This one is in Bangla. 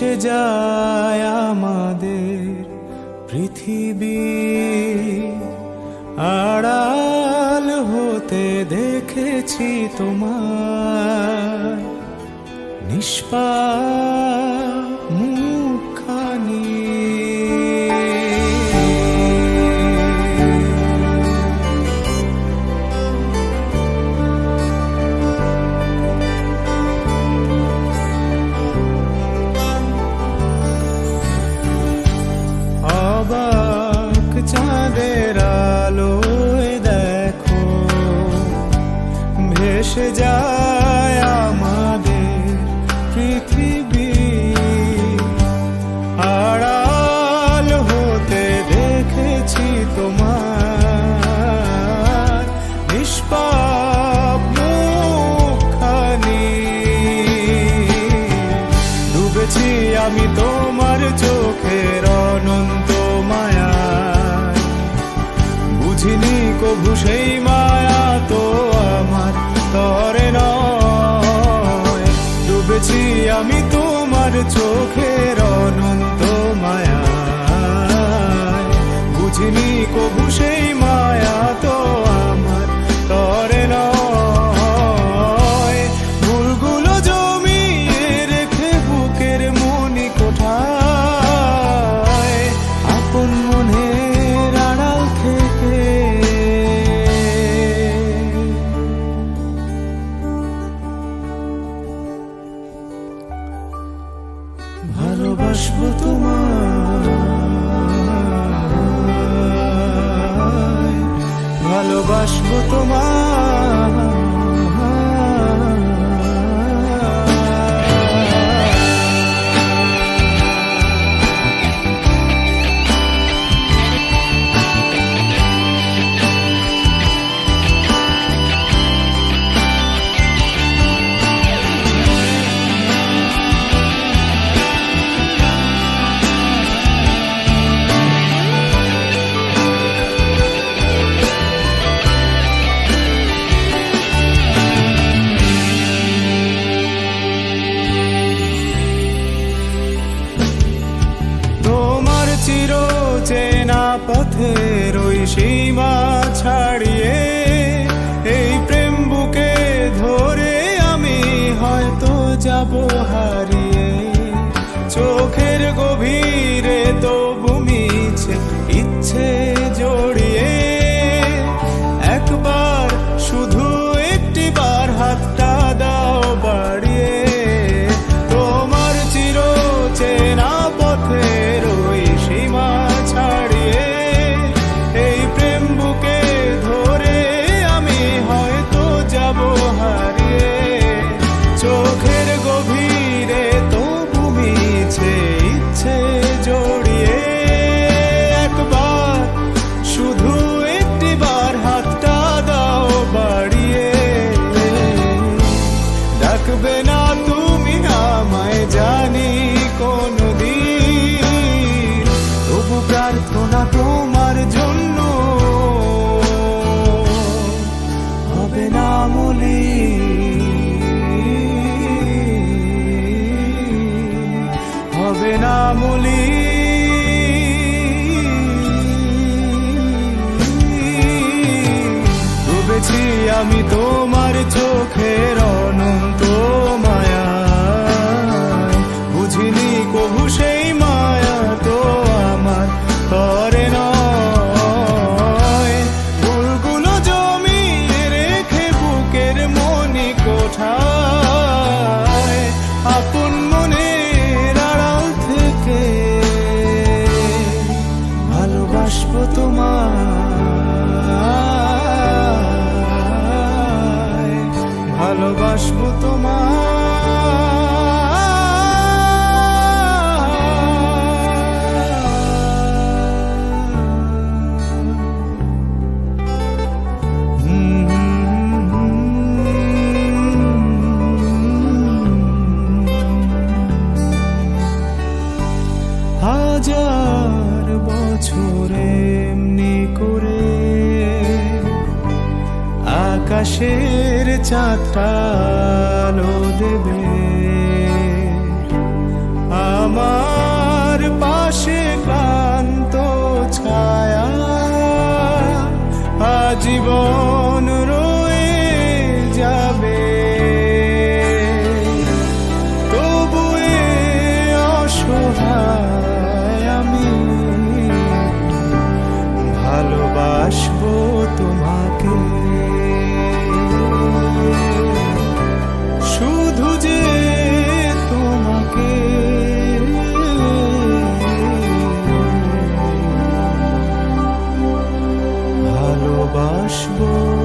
ভেসে যায় আমাদের পৃথিবী। আড়াল হতে দেখেছি তোমার নিষ্পা মিশে যায় আমাদের পৃথিবী। আড়াল হতে দেখেছি তোমার নিষ্পাপ মুখানি ডুবেছি আমি তোমার চোখের অনন্ত মায়া বুঝিনি কবু সেই মায়া আমি তোমার চোখের অনন্ত মায়া। বুঝিনি কবু সেই মায়া তো ভালোবাসবো তোমার 希望。আমি তোমার চোখের অনন্ত ভালোবাসবো হাজার বছরে এমনি করে আকাশে চাঁদটা আলো দেবে। আমার ভালোবাসবো